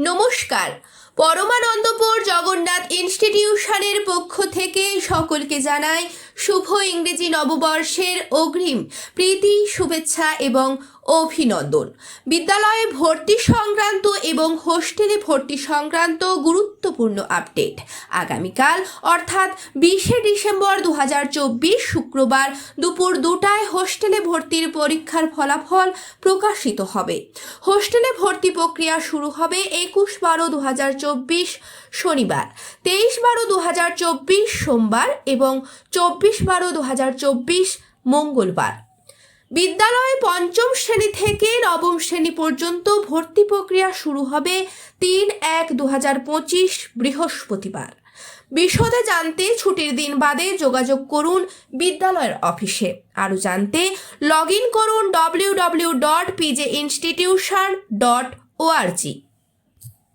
নমস্কার। পরমানন্দপুর জগন্নাথ ইনস্টিটিউশনের পক্ষ থেকে সকলকে জানাই শুভ ইংরেজি নববর্ষের অগ্রিম প্রীতি, শুভেচ্ছা এবং অভিনন্দন। বিদ্যালয়ে ভর্তি সংক্রান্ত এবং হোস্টেলে ভর্তি সংক্রান্ত গুরুত্বপূর্ণ আপডেট। আগামীকাল, অর্থাৎ বিশে ডিসেম্বর দু হাজার চব্বিশ শুক্রবার দুপুর দুটায় হোস্টেলে ভর্তির পরীক্ষার ফলাফল প্রকাশিত হবে। হোস্টেলে ভর্তি প্রক্রিয়া শুরু হবে একুশ বারো দু শনিবার, তেইশ বারো দু সোমবার এবং চব্বিশ বারো দু হাজার চব্বিশ, মঙ্গলবার। বিদ্যালয়ে পঞ্চম শ্রেণি থেকে নবম শ্রেণি পর্যন্ত ভর্তি প্রক্রিয়া শুরু হবে তিন এক দু হাজার পঁচিশ, বৃহস্পতিবার। বিশদে জানতে ছুটির দিন বাদে যোগাযোগ করুন বিদ্যালয়ের অফিসে। আরও জানতে লগ ইন করুন W W dot P J institution dot ORG